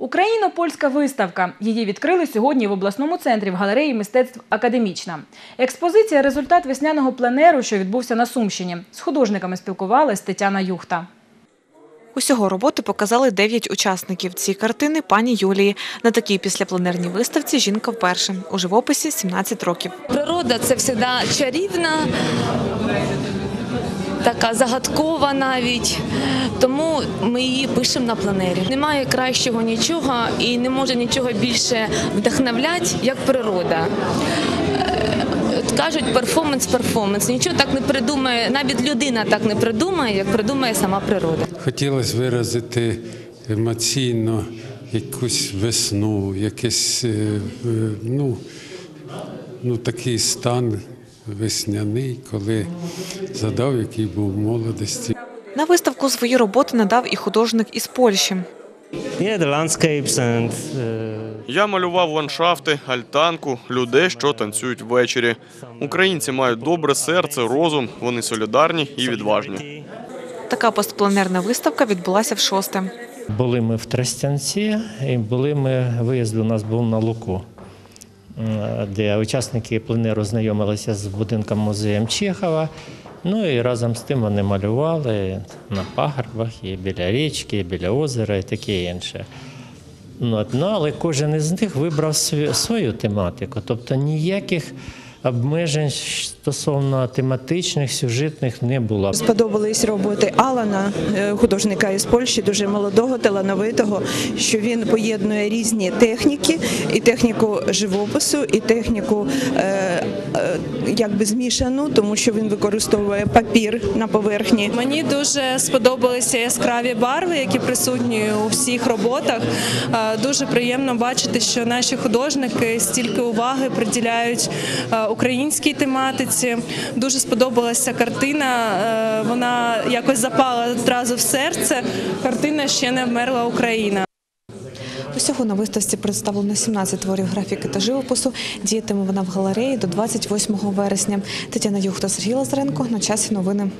Україно-польська виставка. Її відкрили сьогодні в обласному центрі в галереї мистецтв Академічна. Експозиція результат весняного пленеру, що відбувся на Сумщині. З художниками спілкувалась Тетяна Юхта. Усього роботи показали 9 учасників. Ці картини пані Юлії. На такій післяпленерній виставці жінка вперше. У живописі 17 років. Природа це завжди чарівна, така загадкова навіть. Тому ми її пишемо на планері. Немає кращого нічого і не може нічого більше вдохновляти, як природа. Е, Кажуть, перформанс, перформанс. Нічого так не придумає, навіть людина так не придумає, як придумає сама природа. Хотілося виразити емоційно якусь весну, якийсь е, е, ну, ну, такий стан весняний, коли згадав, який був в молодості. На виставку свої роботи надав і художник із Польщі. Uh, Я малював ландшафти, альтанку, людей, що танцюють ввечері. Українці мають добре серце, розум, вони солідарні і відважні. Така постпленерна виставка відбулася в шосте. були ми в Тростянці, і були ми виїзд у нас був на Луку, де учасники пленеру знайомилися з будинком музеєм Чехова. Ну і разом з тим вони малювали на пагорбах, і біля річки, і біля озера, і таке інше. Ну, ну, але кожен із них вибрав свою, тематику, тобто ніяких обмежень стосовно тематичних, сюжетних не було. Сподобались роботи Алана, е, художника із Польщі, дуже молодого, талановитого, що він поєднує різні техніки, і техніку живопису, і техніку е, е, якби змішану, тому що він використовує папір на поверхні. Мені дуже сподобалися яскраві барви, які присутні у всіх роботах. Дуже приємно бачити, що наші художники стільки уваги приділяють українській тематиці. Дуже сподобалася картина. е, Вона якось запала одразу в серце. Картина ще не вмерла Україна. Усього на виставці представлено 17 творів графіки та живопису. Діятиме вона в галереї до 28 вересня. Тетяна Юхта, Сергій Лазаренко. На часі новини.